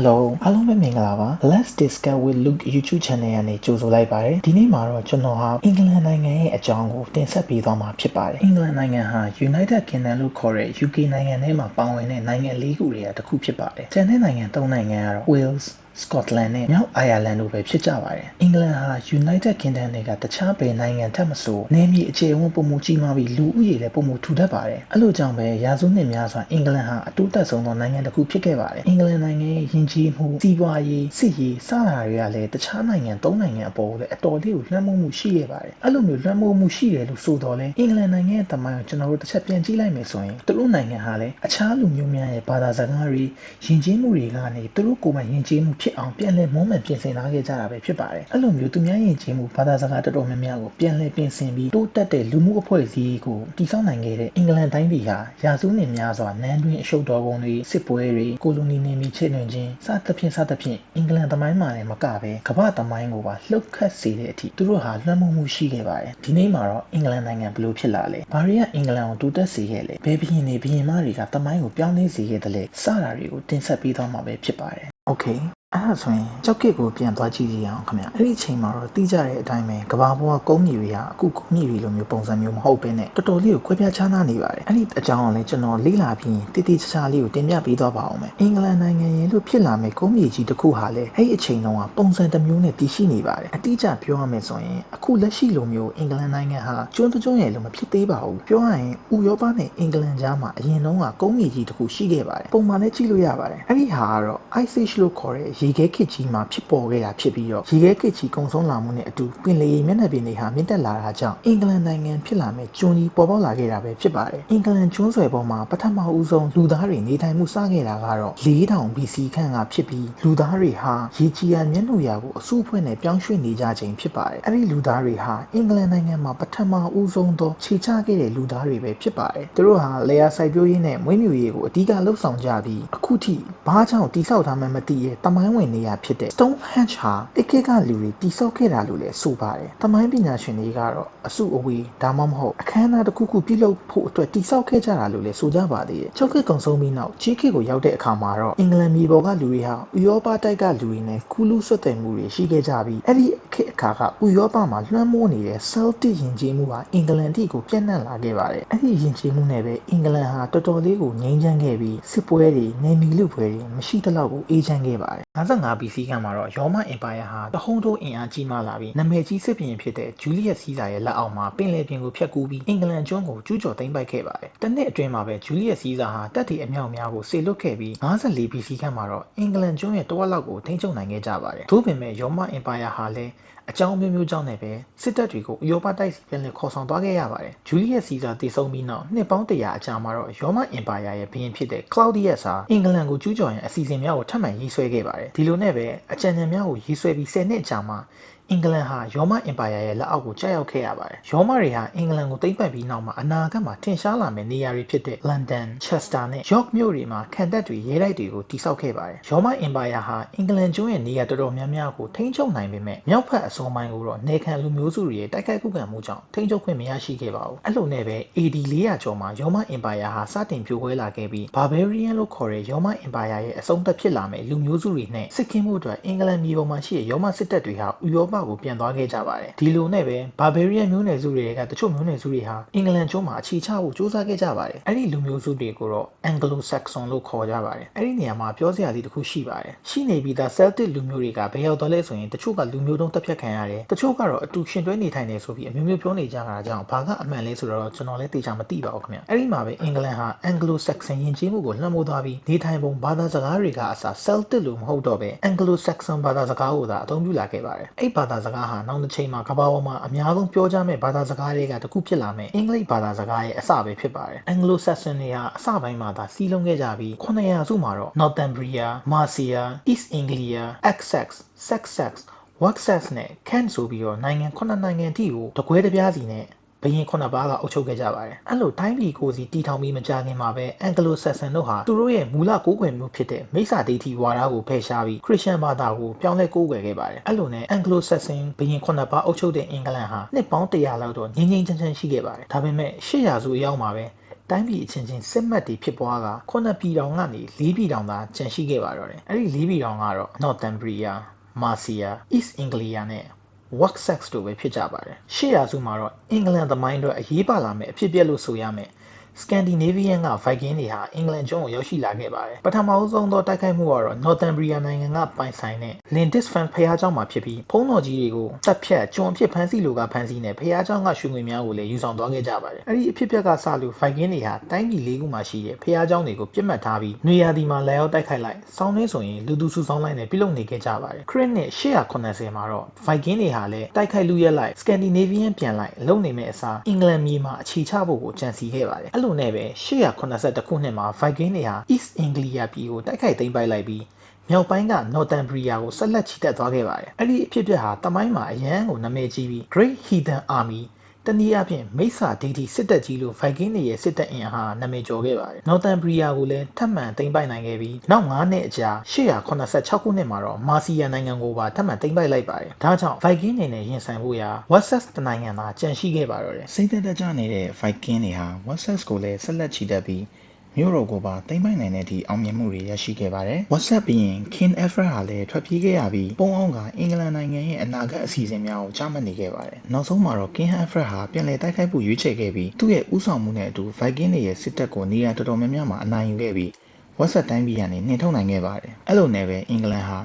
Hello အားလုံးပဲမင်္ဂလာပါ Let's Discuss with Luke YouTube channel ကနေကြိုဆိုလိုက်ပါတယ်ဒီနေ့မှာတော့ကျွန်တော်ဟာအင်္ဂလန်နိုင်ငံရဲ့အကြောင်းကိုတင်ဆက်ပေးသွားမှာဖြစ်ပါတယ်အင်္ဂလန်နိုင်ငံဟာ United Kingdom လို့ခေါ်တဲ့ UK နိုင်ငံထဲမှာပါဝင်တဲ့နိုင်ငံ၄ခုတွေကတစ်ခုဖြစ်ပါတယ်ကျန်တဲ့နိုင်ငံ၃နိုင်ငံကတော့ Wales Scotland နဲ့မြောက် Ireland တို့ပဲဖြစ်ကြပါတယ်။အင်္ဂလန်ဟာ United Kingdom တွေကတခြားဘယ်နိုင်ငံထက်မဆိုနယ်မြေအခြေအဝန်းပုံမှုကြီးမားပြီးလူဦးရေလည်းပုံမှုထူထပ်ပါတယ်။အဲ့လိုကြောင့်ပဲရာစုနှစ်များစွာအင်္ဂလန်ဟာအတူတက်ဆုံးသောနိုင်ငံတစ်ခုဖြစ်ခဲ့ပါတယ်။အင်္ဂလန်နိုင်ငံရဲ့ယဉ်ကျေးမှုစီးပွားရေးစစ်ရေးစတာတွေကလည်းတခြားနိုင်ငံ၃နိုင်ငံအပေါ်လည်းအတော်လေးကိုလွှမ်းမိုးမှုရှိခဲ့ပါတယ်။အဲ့လိုမျိုးလွှမ်းမိုးမှုရှိတယ်လို့ဆိုတော့လေအင်္ဂလန်နိုင်ငံရဲ့တမိုင်းကိုကျွန်တော်တို့တစ်ချက်ပြန်ကြည့်လိုက်မယ်ဆိုရင်သူတို့နိုင်ငံဟာလည်းအခြားလူမျိုးများရဲ့ဘာသာစကားတွေယဉ်ကျေးမှုတွေကနေသူတို့ကိုယ်ပိုင်ယဉ်ကျေးမှုဖြစ်အောင်ပြန်လည်မွမ်းမံပြင်ဆင်လာခဲ့ကြတာပဲဖြစ်ပါတယ်အဲ့လိုမျိုးသူများယဉ်ကျေးမှုဘာသာစကားတော်တော်များများကိုပြန်လည်ပြင်ဆင်ပြီးတိုးတက်တဲ့လူမှုအဖွဲ့အစည်းကိုတည်ဆောက်နိုင်ခဲ့တဲ့အင်္ဂလန်တိုင်းပြည်ဟာရာစုနှစ်များစွာနန်းတွင်အရှုပ်တော်ပုံတွေစစ်ပွဲတွေကိုလိုနီနေမီချစ်လွင်ခြင်းစသဖြင့်စသဖြင့်အင်္ဂလန်သမိုင်းမှာလည်းမကပဲကမ္ဘာသမိုင်းကိုပါလှုပ်ခတ်စေတဲ့အထိသူတို့ဟာလွှမ်းမိုးမှုရှိခဲ့ပါတယ်ဒီနေ့မှာတော့အင်္ဂလန်နိုင်ငံဘယ်လိုဖြစ်လာလဲဘာတွေကအင်္ဂလန်ကိုတိုးတက်စေခဲ့လဲဘယ်ဘရင်တွေဘရင်မတွေကသမိုင်းကိုပြောင်းလဲစေခဲ့တယ်လဲစတာတွေကိုတင်ဆက်ပေးသွားမှာပဲဖြစ်ပါတယ် Okay အဲ့ဒါဆိုရင်ကြောက်ကစ်ကိုပြန်သွားကြည့်ကြည့်အောင်ခင်ဗျအဲ့ဒီအချိန်မှာတော့တိကျတဲ့အတိုင်းပဲကဘာပေါ်ကကုန်းမြေတွေကအခုကုန်းမြေတွေလိုမျိုးပုံစံမျိုးမဟုတ်ဘဲနဲ့တော်တော်လေးကိုခွဲပြားခြားနားနေပါတယ်အဲ့ဒီအကြောင်းကိုလည်းကျွန်တော်လေ့လာပြီးတိတိကျကျလေးကိုတင်ပြပေးသွားပါအောင်မယ်အင်္ဂလန်နိုင်ငံရဲ့လို့ဖြစ်လာမဲ့ကုန်းမြေကြီးတစ်ခုဟာလည်းအဲ့ဒီအချိန်တုန်းကပုံစံတစ်မျိုးနဲ့တည်ရှိနေပါတယ်အတိအကျပြောရမယ်ဆိုရင်အခုလက်ရှိလိုမျိုးအင်္ဂလန်နိုင်ငံဟာကျွန်းကျွန်းရဲ့လို့မဖြစ်သေးပါဘူးပြောရရင်ဥရောပနဲ့အင်္ဂလန်ကြားမှာအရင်တုန်းကကုန်းမြေကြီးတစ်ခုရှိခဲ့ပါတယ်ပုံမှန်လည်းကြည့်လို့ရပါတယ်အဲ့ဒီဟာကတော့ Ice Age လို့ခေါ်တဲ့ရေခဲခေတ်ကြီးမှာဖြစ်ပေါ်ခဲ့တာဖြစ်ပြီးတော့ရေခဲခေတ်ကြီးကုံဆုံးလာမှုနဲ့အတူပင်လယ်ရေမျက်နှာပြင်တွေဟာမြင့်တက်လာတာကြောင့်အင်္ဂလန်နိုင်ငံဖြစ်လာမဲ့ကျွန်းကြီးပေါ်ပေါက်လာခဲ့တာပဲဖြစ်ပါတယ်အင်္ဂလန်ကျွန်းဆွယ်ပေါ်မှာပထမဦးဆုံးလူသားတွေနေထိုင်မှုစခဲ့တာကတော့4000 BC ခန့်ကဖြစ်ပြီးလူသားတွေဟာရေကြီးရမျက်နှာရာကိုအစုအဖွဲ့နဲ့ပြောင်းရွှေ့နေကြခြင်းဖြစ်ပါတယ်အဲ့ဒီလူသားတွေဟာအင်္ဂလန်နိုင်ငံမှာပထမဦးဆုံးသောခြေချခဲ့တဲ့လူသားတွေပဲဖြစ်ပါတယ်သူတို့ဟာလေယာစိုက်ပျိုးရေးနဲ့မွေးမြူရေးကိုအဓိကလှုပ်ဆောင်ကြပြီးအခုထိဘာကြောင့်တိဆောက်ထားမှမသိရဲ့တမိုင်းဝင်နေရဖြစ်တဲ့ Stonehenge ဟာအခေတ်ကလူတွေတိဆောက်ခဲ့တာလို့လည်းဆိုပါတယ်။တမိုင်းပညာရှင်တွေကတော့အစုအဝေးဒါမှမဟုတ်အခမ်းအနားတစ်ခုခုပြုလုပ်ဖို့အတွက်တိဆောက်ခဲ့ကြတာလို့လည်းဆိုကြပါသေးတယ်။ချုပ်ခေတ်ကုံဆုံးပြီးနောက်ချီးခေတ်ကိုရောက်တဲ့အခါမှာတော့အင်္ဂလန်မြေပေါ်ကလူတွေဟာဥရောပတိုက်ကလူတွေနဲ့ကူးလူးဆွတ်တယ်မှုတွေရှိခဲ့ကြပြီးအဲ့ဒီခေတ်အခါကဥရောပမှာလွှမ်းမိုးနေတဲ့ Celtic ယဉ်ကျေးမှုဟာအင်္ဂလန်ထိကိုပြန့်နှံ့လာခဲ့ပါတယ်။အဲ့ဒီယဉ်ကျေးမှုနဲ့ပဲအင်္ဂလန်ဟာတော်တော်လေးကိုငြိမ်းချမ်းခဲ့ပြီးစစ်ပွဲတွေနေမီလူပွဲတွေမရှိသလောက်ကိုအေးချမ်းခဲ့ပါတယ်။ 55 BC ခန့်မှာတော့ရောမအင်ပါယာဟာတဟုန်ထိုးအင်အားကြီးမားလာပြီးနာမည်ကြီးစစ်ဘုရင်ဖြစ်တဲ့ဂျူလီယက်စီးဇာရဲ့လက်အောက်မှာပင်လယ်ပြင်ကိုဖျက်ကူးပြီးအင်္ဂလန်ကျွန်းကိုကျူးကျော်သိမ်းပိုက်ခဲ့ပါတယ်။တစ်နှစ်အတွင်းမှာပဲဂျူလီယက်စီးဇာဟာတပ်တွေအမြောက်အများကိုဆေလွတ်ခဲ့ပြီး54 BC ခန့်မှာတော့အင်္ဂလန်ကျွန်းရဲ့တဝက်လောက်ကိုထိန်းချုပ်နိုင်ခဲ့ကြပါတယ်။သို့ပေမဲ့ရောမအင်ပါယာဟာလည်းအကြောင်းမျိုးမျိုးကြောင့်လည်းပဲစစ်တပ်တွေကိုဥရောပတိုက်စီပြန်လည်ခေါ်ဆောင်သွားခဲ့ရပါတယ်။ဂျူလီယက်စီဇာတည်ဆုံပြီးနောက်နှစ်ပေါင်း100အကြာမှာတော့ရောမအင်ပါယာရဲ့ဘုရင်ဖြစ်တဲ့ Claudius ဟာအင်္ဂလန်ကိုကျူးကျော်ရန်အစီအစဉ်များကိုထပ်မံရေးဆွဲခဲ့ပါတယ်။ဒီလိုနဲ့ပဲအကြံဉာဏ်များကိုရေးဆွဲပြီး10နှစ်အကြာမှာ အင်္ဂလန်ဟာရောမအင်ပါယာရဲ့လက်အောက်ကိုကျရောက်ခဲ့ရပါတယ်။ရောမတွေဟာအင်္ဂလန်ကိုသိမ်းပိုက်ပြီးနောက်မှာအနာဂတ်မှာထင်ရှားလာမယ့်နေရာတွေဖြစ်တဲ့ London, Chester နဲ့ York မြို့တွေမှာခံတပ်တွေရဲတိုက်တွေကိုတိစောက်ခဲ့ပါတယ်။ရောမအင်ပါယာဟာအင်္ဂလန်ကျွန်းရဲ့နေရာတော်တော်များများကိုထိန်းချုပ်နိုင်ပေမဲ့မြောက်ဘက်အစွန်ပိုင်းကိုတော့နေခံလူမျိုးစုတွေရဲ့တိုက်ခိုက်ခုခံမှုကြောင့်ထိန်းချုပ်ခွင့်မရရှိခဲ့ပါဘူး။အဲ့လိုနဲ့ပဲ AD 400ကျော်မှာရောမအင်ပါယာဟာစတင်ပြိုကွဲလာခဲ့ပြီး Barbarian လို့ခေါ်တဲ့ရောမအင်ပါယာရဲ့အဆုံးသတ်ဖြစ်လာမယ့်လူမျိုးစုတွေနဲ့စစ်ခင်းမှုအတွက်အင်္ဂလန်မြေပေါ်မှာရှိတဲ့ရောမစစ်တပ်တွေဟာဥရောပကိုပြန်သွားခဲ့ကြပါတယ်ဒီလိုနဲ့ပဲ Barbarian မျိုးနွယ်စုတွေကတချို့မျိုးနွယ်စုတွေဟာအင်္ဂလန်ကျွန်းမှာအခြေချဖို့စူးစမ်းခဲ့ကြပါတယ်အဲ့ဒီလူမျိုးစုတွေကိုတော့ Anglo-Saxon လို့ခေါ်ကြပါတယ်အဲ့ဒီနေရာမှာပြောစရာလေးတစ်ခုရှိပါတယ်ရှိနေပြီးသား Celtic လူမျိုးတွေကဘယ်ရောက်တော့လဲဆိုရင်တချို့ကလူမျိုးတုံးတက်ဖြတ်ခံရတယ်တချို့ကတော့အတူရှင်တွဲနေထိုင်နေဆိုပြီးအမျိုးမျိုးပြောနေကြတာကြောင့်ဘာကအမှန်လဲဆိုတော့ကျွန်တော်လည်းသိချာမသိပါဘူးခင်ဗျအဲ့ဒီမှာပဲအင်္ဂလန်ဟာ Anglo-Saxon ယဉ်ကျေးမှုကိုလွှမ်းမိုးသွားပြီးနေထိုင်ပုံဘာသာစကားတွေကအစား Celtic လို့မဟုတ်တော့ပဲ Anglo-Saxon ဘာသာစကားကိုသာအသုံးပြုလာခဲ့ပါတယ်အဲ့ဘာသာစကားဟာနောက်တစ်ချိန်မှာကမ္ဘာပေါ်မှာအများဆုံးပြောကြမဲ့ဘာသာစကားတွေကတစ်ခုဖြစ်လာမဲ့အင်္ဂလိပ်ဘာသာစကားရဲ့အစပဲဖြစ်ပါတယ်။ Anglo-Saxon တွေဟာအစပိုင်းမှာသာစီးလုံးခဲ့ကြပြီး900စုမှာတော့ Northumbria, Mercia, East Anglia, Essex, Sussex, Wessex နဲ့ Kent ဆိုပြီးတော့နိုင်ငံ9နိုင်ငံထိကိုတကွဲတပြားစီနဲ့ ဘရင်ခုနှစ်ပါးကအုပ်ချုပ်ခဲ့ကြပါတယ်။အဲ့လိုတိုင်းပြည်ကိုစီတီထောင်ပြီးမကြခင်မှာပဲအန်ဂလိုဆက်ဆန်တို့ဟာသူတို့ရဲ့မူလကိုးကွယ်မှုဖြစ်တဲ့မိစ္ဆာဒိဋ္ဌိဝါဒကိုဖယ်ရှားပြီးခရစ်ယာန်ဘာသာကိုပြောင်းလဲကိုးကွယ်ခဲ့ပါတယ်။အဲ့လိုနဲ့အန်ဂလိုဆက်ဆန်ဘရင်ခုနှစ်ပါးအုပ်ချုပ်တဲ့အင်္ဂလန်ဟာနှစ်ပေါင်း100လောက်တော့ငြိမ်းငြိမ်းချမ်းချမ်းရှိခဲ့ပါတယ်။ဒါပေမဲ့800စုအရောက်မှာပဲတိုင်းပြည်အချင်းချင်းစစ်မှတ်တွေဖြစ်ပွားကခုနှစ်ပြည်တော်ကနေ၄ပြည်တော်သာကျန်ရှိခဲ့ပါတော့တယ်အဲ့ဒီ၄ပြည်တော်ကတော့ Northumbria, Mercia, East Anglia နဲ့ Wessex တို့ပဲဖြစ်ကြပါတယ်ရှေ့ရာစုမှာတော့အင်္ဂလန်သမိုင်းအတွက်အရေးပါလာမယ့်အဖြစ်အပျက်လို့ဆိုရမယ် Scandinavian က Viking တွေဟာအင်္ဂလန်ကျွန်းကိုရောက်ရှိလာခဲ့ပါတယ်။ပထမဦးဆုံးသောတိုက်ခိုက်မှုကတော့ Northumbria နိုင်ငံကပိုင်ဆိုင်တဲ့ Lindisfarne ဖျားကျောင်းမှာဖြစ်ပြီးဖုံးတော်ကြီးတွေကိုတပ်ဖြတ်ကျွန်းအဖြစ်ဖမ်းဆီးလိုကဖမ်းဆီးနေဖျားကျောင်းကရွှေငွေများကိုလည်းယူဆောင်သွားခဲ့ကြပါတယ်။အဲ့ဒီအဖြစ်အပျက်ကစလို့ Viking တွေဟာတိုင်းပြည်လေးခုမှာရှိတဲ့ဖျားကျောင်းတွေကိုပြစ်မှတ်ထားပြီးနေရာဒီမှာလာရောက်တိုက်ခိုက်လိုက်ဆောင်းနှင်းဆိုရင်လူသူစုဆောင်းလိုက်နဲ့ပြုလုပ်နေခဲ့ကြပါတယ်။ Crete နဲ့890မှာတော့ Viking တွေဟာလည်းတိုက်ခိုက်လူရက်လိုက် Scandinavian ပြန်လိုက်လုံနေမဲ့အစားအင်္ဂလန်မြေမှာအခြေချဖို့ကိုကြံစီခဲ့ပါတယ်။အဲ့လိုနဲ့ပဲ881ခုနှစ်မှာ Viking တွေဟာ East Anglia ပြည်ကိုတိုက်ခိုက်သိမ်းပိုက်လိုက်ပြီးမြောက်ပိုင်းက Northumbria ကိုဆက်လက်ချီတက်သွားခဲ့ပါတယ်။အဲ့ဒီအဖြစ်အပျက်ဟာတမိုင်းမှာအရန်ကိုနာမည်ကြီးပြီး Great Heathen Army တနည်းအားဖြင့်မိစ္ဆာဒိဋ္ဌိစစ်တပ်ကြီးလို့ Viking တွေရဲ့စစ်တပ်အင်အားနာမည်ကျော်ခဲ့ပါတယ်။ Northumbria ကိုလည်းထပ်မံသိမ်းပိုက်နိုင်ခဲ့ပြီးနောက်9နှစ်အကြာ886ခုနှစ်မှာတော့ Mercia နိုင်ငံကိုပါထပ်မံသိမ်းပိုက်လိုက်ပါတယ်။ဒါကြောင့် Viking တွေနဲ့ရင်ဆိုင်ဖို့ရာ Wessex တနိုင်ငံသာကြန့်ရှိခဲ့ပါတော့တယ်။စိတ်သက်သက်ကြနေတဲ့ Viking တွေဟာ Wessex ကိုလည်းဆက်လက်ချီတက်ပြီး မြို့တော်ကိုပါသိမ်းပိုက်နိုင်တဲ့အထိအောင်မြင်မှုတွေရရှိခဲ့ပါတယ်။ WhatsApp ပြီးရင် King Alfred ဟာလည်းထွက်ပြေးခဲ့ရပြီးပုံအောင်ကအင်္ဂလန်နိုင်ငံရဲ့အနာဂတ်အစီအစဉ်များကိုကြားမှတ်နေခဲ့ပါတယ်။နောက်ဆုံးမှာတော့ King Alfred ဟာပြန်လည်တိုက်ခိုက်ဖို့ရွေးချယ်ခဲ့ပြီးသူ့ရဲ့ဥဆောင်မှုနဲ့အတူ Viking တွေရဲ့စစ်တပ်ကိုနေရာတော်တော်များများမှာအနိုင်ယူခဲ့ပြီး WhatsApp တိုင်းပြည်ကနေနှင်ထုတ်နိုင်ခဲ့ပါတယ်။အဲ့လိုနဲ့ပဲအင်္ဂလန်ဟာ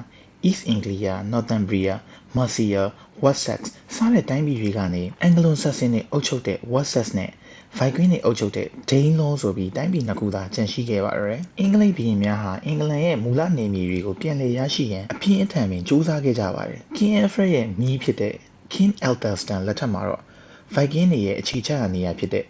East Anglia, Northumbria, Mercia, Wessex စတဲ့တိုင်းပြည်တွေကနေ Anglo-Saxon တွေအုပ်ချုပ်တဲ့ Wessex နဲ့ Viking တွေအုပ်ချုပ်တဲ့ Danelaw ဆိုပြီးတိုင်းပြည်နှစ်ခုသာကျန်ရှိခဲ့ပါတော့တယ်။အင်္ဂလိပ်ဘုရင်များဟာအင်္ဂလန်ရဲ့မူလနေမြေတွေကိုပြန်လည်ရရှိရန်အပြင်းအထန်ပင်ကြိုးစားခဲ့ကြပါတယ်။ King Alfred ရဲ့မြီးဖြစ်တဲ့ King Aethelstan လက်ထက်မှာတော့ Viking တွေရဲ့အခြေချရာနေရာဖြစ်တဲ့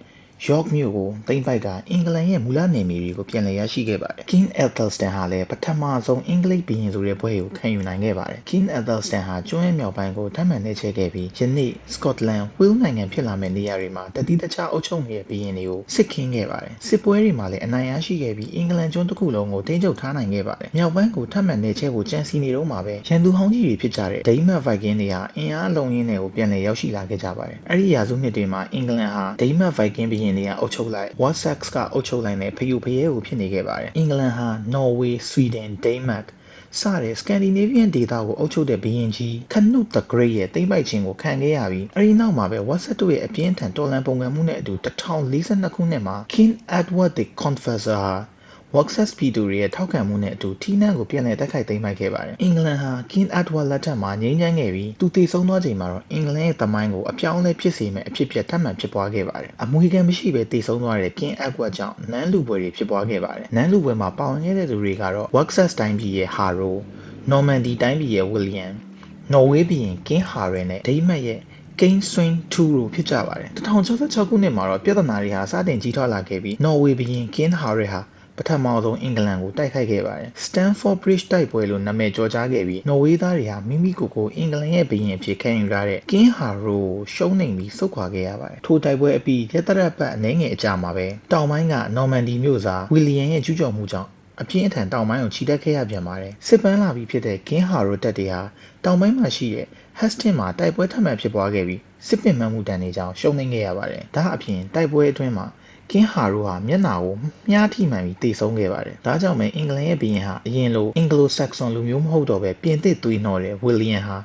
York မြို့ကိုသိမ်းပိုက်တာအင်္ဂလန်ရဲ့မူလနယ်မြေတွေကိုပြန်လည်ရရှိခဲ့ပါတယ်။ King Aethelstan ဟာလည်းပထမဆုံးအင်္ဂလိပ်ဘုရင်ဆိုတဲ့ဘွဲ့ကိုခံယူနိုင်ခဲ့ပါတယ်။ King Aethelstan ဟာကျွန်းရဲ့မြောက်ပိုင်းကိုထပ်မံနှိပ်ချဲခဲ့ပြီးယနေ့ Scotland, Wales နိုင်ငံဖြစ်လာမယ့်နေရာတွေမှာတတိတခြားအုပ်ချုပ်နေတဲ့ဘုရင်တွေကိုစစ်ခင်းခဲ့ပါတယ်။စစ်ပွဲတွေမှာလည်းအနိုင်ရရှိခဲ့ပြီးအင်္ဂလန်ကျွန်းတစ်ခုလုံးကိုထိန်းချုပ်ထားနိုင်ခဲ့ပါတယ်။မြောက်ပိုင်းကိုထပ်မံနှိပ်ချဲဖို့ကြံစီနေတော့မှာပဲရန်သူဟောင်းကြီးတွေဖြစ်ကြတဲ့ဒိန်းမတ် Viking တွေဟာအင်အားအလုံးရင်းတွေကိုပြန်လည်ရောက်ရှိလာခဲ့ကြပါတယ်။အဲဒီရာစုနှစ်တွေမှာအင်္ဂလန်ဟာဒိန်းမတ် Viking ဘုရင်တွေကအုပ်ချုပ်လိုက် Wessex ကအုပ်ချုပ်လိုက်တဲ့ဖယူဖရဲကိုဖြစ်နေခဲ့ပါတယ်။အင်္ဂလန်ဟာ Norway, Sweden, Denmark စတဲ့ Scandinavian ဒေသကိုအုပ်ချုပ်တဲ့ဘုရင်ကြီး Canute the Great ရဲ့တိမ့်ပိုက်ခြင်းကိုခံခဲ့ရပြီးအဲဒီနောက်မှာပဲ Wessex တို့ရဲ့အပြင်းထန်တော်လှန်ပုံကံမှုနဲ့အတူ1042ခုနှစ်မှာ King Edward the Confessor ဟာ Wessex ပြည်သူတွေရဲ့ထောက်ခံမှုနဲ့အတူထီးနှံကိုပြန်လည်တိုက်ခိုက်သိမ်းပိုက်ခဲ့ပါတယ်။အင်္ဂလန်ဟာ King Edward လက်ထက်မှာငြိမ်းချမ်းခဲ့ပြီးသူတည်ဆုံသွားချိန်မှာတော့အင်္ဂလန်ရဲ့သမိုင်းကိုအပြောင်းအလဲဖြစ်စေမယ့်အဖြစ်အပျက်ထပ်မံဖြစ်ပွားခဲ့ပါတယ်။အမွေခံမရှိဘဲတည်ဆုံသွားတဲ့ King Edward ကြောင့်နန်းလူပွဲတွေဖြစ်ပွားခဲ့ပါတယ်။နန်းလူပွဲမှာပါဝင်ခဲ့တဲ့သူတွေကတော့ Wessex တိုင်းပြည်ရဲ့ Harrow, Normandy တိုင်းပြည်ရဲ့ William, Norway ဘုရင် King Harald နဲ့ဒိန်းမတ်ရဲ့ King Swing 2တို့ဖြစ်ကြပါတယ်1066ခုနှစ်မှာတော့ပြဿနာတွေဟာစတင်ကြီးထွားလာခဲ့ပြီး Norway ဘုရင် King Harald ဟာ ပထမဆုံးအင်္ဂလန်ကိုတိုက်ခိုက်ခဲ့ပါတယ်။ Stamford Bridge တိုက်ပွဲလို့နာမည်ကျော်ကြားခဲ့ပြီးနော်ဝေးသားတွေဟာမိမိကိုယ်ကိုအင်္ဂလန်ရဲ့ဘုရင်အဖြစ်ခံယူထားတဲ့ King Harrow ကိုရှုံးနိမ့်ပြီးဆုတ်ခွာခဲ့ရပါတယ်။ထိုတိုက်ပွဲအပြီးရက်သရပတ်အနည်းငယ်အကြာမှာပဲတောင်ပိုင်းက Normandy မြို့စား William ရဲ့ကျူးကျော်မှုကြောင့်အပြင်းအထန်တောင်ပိုင်းကိုခြိတက်ခဲ့ရပြန်ပါတယ်။စစ်ပန်းလာပြီးဖြစ်တဲ့ King Harrow တပ်တွေဟာတောင်ပိုင်းမှာရှိတဲ့ Hastings မှာတိုက်ပွဲထပ်မံဖြစ်ပွားခဲ့ပြီးစစ်ပင်မှန်မှုတန်တွေကြောင့်ရှုံးနိမ့်ခဲ့ရပါတယ်။ဒါအပြင်တိုက်ပွဲအတွင်းမှာ ကင်းဟာရိုဟာမျက်နှာကိုမြားထိမှန်ပြီးတေဆုံးခဲ့ပါတယ်။ဒါကြောင့်ပဲအင်္ဂလန်ရဲ့ဘုရင်ဟာအရင်လိုအင်္ဂလိုဆက်ဆန်လူမျိုးမဟုတ်တော့ပဲပြင်သစ်သွေးနှော်တဲ့ဝီလီယံဟာ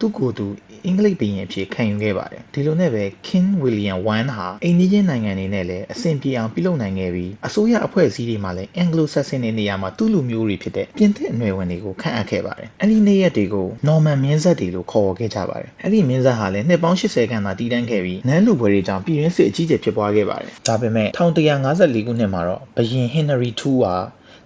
သူ့ကိုယ်သူအင်္ဂလိပ်ဘုရင်အဖြစ်ခံယူခဲ့ပါတယ်။ဒီလိုနဲ့ပဲ King William I ဟာအိန္ဒိယနိုင်ငံတွေနဲ့လည်းအဆင်ပြေအောင်ပြုလုပ်နိုင်ခဲ့ပြီးအစိုးရအဖွဲ့အစည်းတွေမှာလည်း Anglo-Saxon တွေနေရာမှာသူ့လူမျိုးတွေဖြစ်တဲ့ပြင်သစ်အနွယ်ဝင်တွေကိုခန့်အပ်ခဲ့ပါတယ်။အဲဒီနေ့ရက်တွေကို Norman မင်းဆက်တွေလို့ခေါ်ဝေါ်ခဲ့ကြပါတယ်။အဲဒီမင်းဆက်ဟာလည်းနှစ်ပေါင်း80ခန့်သာတည်တံ့ခဲ့ပြီးနန်းလူပွဲတွေကြောင့်ပြည်ရင်းစစ်အကြီးအကျယ်ဖြစ်ပွားခဲ့ပါတယ်။ဒါပေမဲ့1154ခုနှစ်မှာတော့ဘုရင် Henry II ဟာ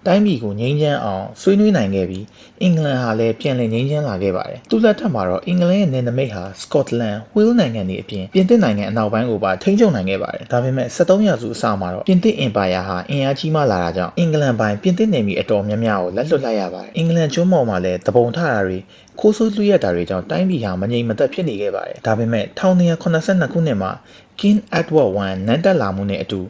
တိုင်းပြည်ကိုငြိမ်းချမ်းအောင်ဆွေးနွေးနိုင်ခဲ့ပြီးအင်္ဂလန်ဟာလည်းပြန်လည်ငြိမ်းချမ်းလာခဲ့ပါတယ်။သူလက်ထက်မှာတော့အင်္ဂလန်ရဲ့နယ်နိမိတ်ဟာစကော့တလန်၊ဝေးလ်နိုင်ငံတွေအပြင်ပြင်သစ်နိုင်ငံအနောက်ပိုင်းကိုပါထိန်းချုပ်နိုင်ခဲ့ပါတယ်။ဒါပေမဲ့73ရာစုအစမှာတော့ပြင်သစ်အင်ပါယာဟာအင်အားကြီးမားလာတာကြောင့်အင်္ဂလန်ပိုင်းပြင်သစ်နယ်မြေအတော်များများကိုလက်လွတ်လိုက်ရပါတယ်။အင်္ဂလန်ကျွန်းပေါ်မှာလည်းတပုံထတာတွေခိုးဆိုးလူရက်တာတွေကြောင့်တိုင်းပြည်ဟာမငြိမ်မသက်ဖြစ်နေခဲ့ပါတယ်။ဒါပေမဲ့1282ခုနှစ်မှာ King Edward I နန်းတက်လာမှုနဲ့အတူ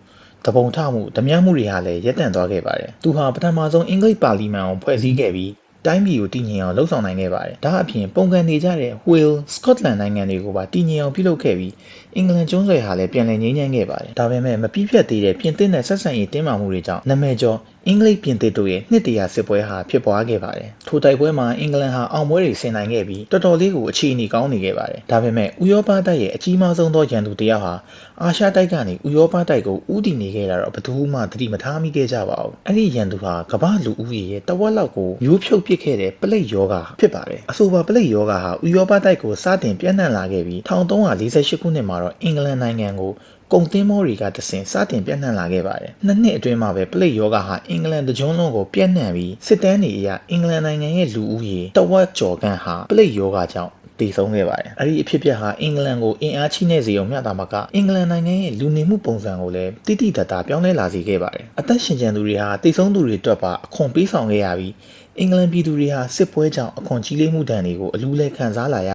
တပုံထမှုဓမြမှုတွေဟာလည်းရပ်တန့်သွားခဲ့ပါတယ်။သူဟာပထမဆုံးအင်္ဂလိပ်ပါလီမန်ကိုဖွဲ့စည်းခဲ့ပြီးတိုင်းပြည်ကိုတည်ငြိမ်အောင်လှုပ်ဆောင်နိုင်ခဲ့ပါတယ်။ဒါအပြင်ပုံကန်နေကြတဲ့ Wales, Scotland နိုင်ငံတွေကိုပါတည်ငြိမ်အောင်ပြုလုပ်ခဲ့ပြီးအင်္ဂလန်ကျွန်းဆွယ်ဟာလည်းပြန်လည်ငြိမ်းချမ်းခဲ့ပါတယ်ဒါပေမဲ့မပြီးပြတ်သေးတဲ့ပြင်သစ်နဲ့ဆက်ဆံရေးတင်းမာမှုတွေကြောင့်နာမည်ကျော် အင်္ဂလိပ်ပြင်သစ်တို့ရဲ့နှစ်တရာစစ်ပွဲဟာဖြစ်ပွားခဲ့ပါတယ်ထိုတိုက်ပွဲမှာအင်္ဂလန်ဟာအောင်ပွဲတွေဆင်နိုင်ခဲ့ပြီးတော်တော်လေးကိုအခြေအနေကောင်းနေခဲ့ပါတယ်ဒါပေမဲ့ဥရောပတိုက်ရဲ့အကြီးမားဆုံးသောရန်သူတစ်ယောက်ဟာအာရှတိုက်ကနေဥရောပတိုက်ကိုဥတီနေခဲ့တာတော့ဘယ်သူမှသတိမထားမိခဲ့ကြပါဘူးအဲ့ဒီရန်သူဟာကမ္ဘာလူဦးရေရဲ့တဝက်လောက်ကိုရိုးဖြုတ်ပစ်ခဲ့တဲ့ပလိတ်ယောဂါဖြစ်ပါတယ်အဆိုပါပလိတ်ယောဂါဟာဥရောပတိုက်ကိုစတင်ပြန့်နှံ့လာခဲ့ပြီး1348ခုနှစ်မှာတော့အင်္ဂလန်နိုင်ငံကို ကုန်သင်းမောတွေကတဆင်စတင်ပြန့်နှံ့လာခဲ့ပါတယ်။နှစ်နှစ်အတွင်းမှာပဲပလိတ်ယောဂါဟာအင်္ဂလန်တကြွလုံးကိုပြန့်နှံ့ပြီးစစ်တမ်းတွေအရအင်္ဂလန်နိုင်ငံရဲ့လူဦးရေတဝက်ကျော်ခန့်ဟာပလိတ်ယောဂါကြောင့်တည်ဆုံးခဲ့ပါတယ်။အဲ့ဒီအဖြစ်အပျက်ဟာအင်္ဂလန်ကိုအင်အားချိနဲ့စေုံမျှတာမှာကအင်္ဂလန်နိုင်ငံရဲ့လူနေမှုပုံစံကိုလည်းတိတိတတ်တာပြောင်းလဲလာစေခဲ့ပါတယ်။အသက်ရှင်ကျန်သူတွေဟာတည်ဆုံးသူတွေအတွက်ပါအခွန်ပေးဆောင်ခဲ့ရပြီးအင်္ဂလန်ပြည်သူတွေဟာစစ်ပွဲကြောင့်အခွန်ကြီးလေးမှုဒဏ်တွေကိုအလူးလဲခံစားလာရ